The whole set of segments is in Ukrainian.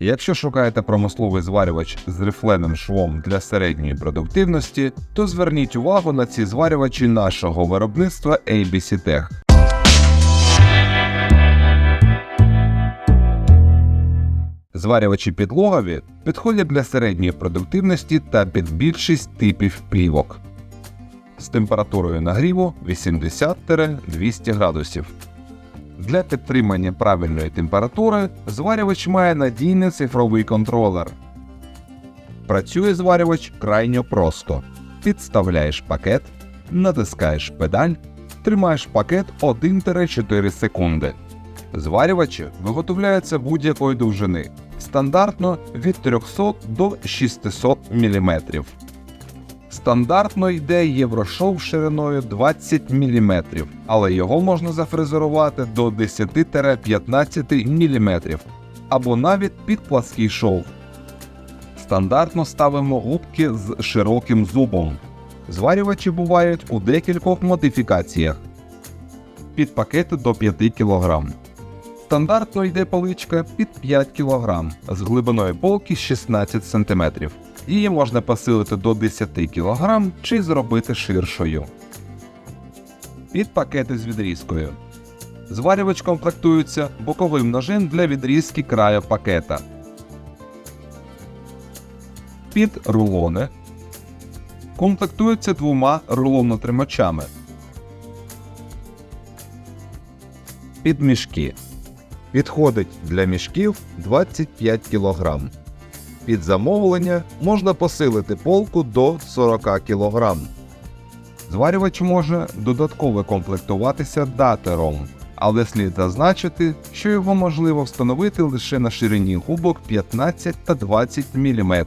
Якщо шукаєте промисловий зварювач з рифленим швом для середньої продуктивності, то зверніть увагу на ці зварювачі нашого виробництва ABC Tech. Зварювачі підлогові підходять для середньої продуктивності та під більшість типів плівок з температурою нагріву 80-200 градусів. Для підтримання правильної температури зварювач має надійний цифровий контролер. Працює зварювач крайньо просто. Підставляєш пакет, натискаєш педаль, тримаєш пакет 1-4 секунди. Зварювачі виготовляються будь-якої довжини, стандартно від 300 до 600 мм. Стандартно йде єврошов шириною 20 мм, але його можна зафрезерувати до 10-15 мм або навіть під плаский шов. Стандартно ставимо губки з широким зубом. Зварювачі бувають у декількох модифікаціях. Під пакети до 5 кг. Стандартно йде поличка під 5 кг з глибиною полки 16 см. Її можна посилити до 10 кг чи зробити ширшою. Під пакети з відрізкою. Зварювач комплектується боковим ножем для відрізки краю пакета. Під рулони. Комплектується двома рулонотримачами. Під мішки. Підходить для мішків 25 кг. Під замовлення можна посилити полку до 40 кг. Зварювач може додатково комплектуватися датером, але слід зазначити, що його можливо встановити лише на ширині губок 15 та 20 мм.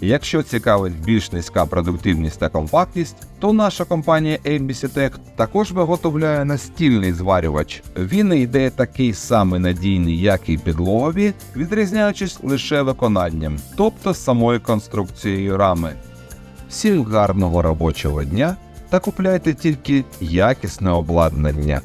Якщо цікавить більш низька продуктивність та компактність, то наша компанія ABC Tech також виготовляє настільний зварювач. Він йде такий самий надійний, як і підлогові, відрізняючись лише виконанням, тобто самою конструкцією рами. Всім гарного робочого дня та купляйте тільки якісне обладнання.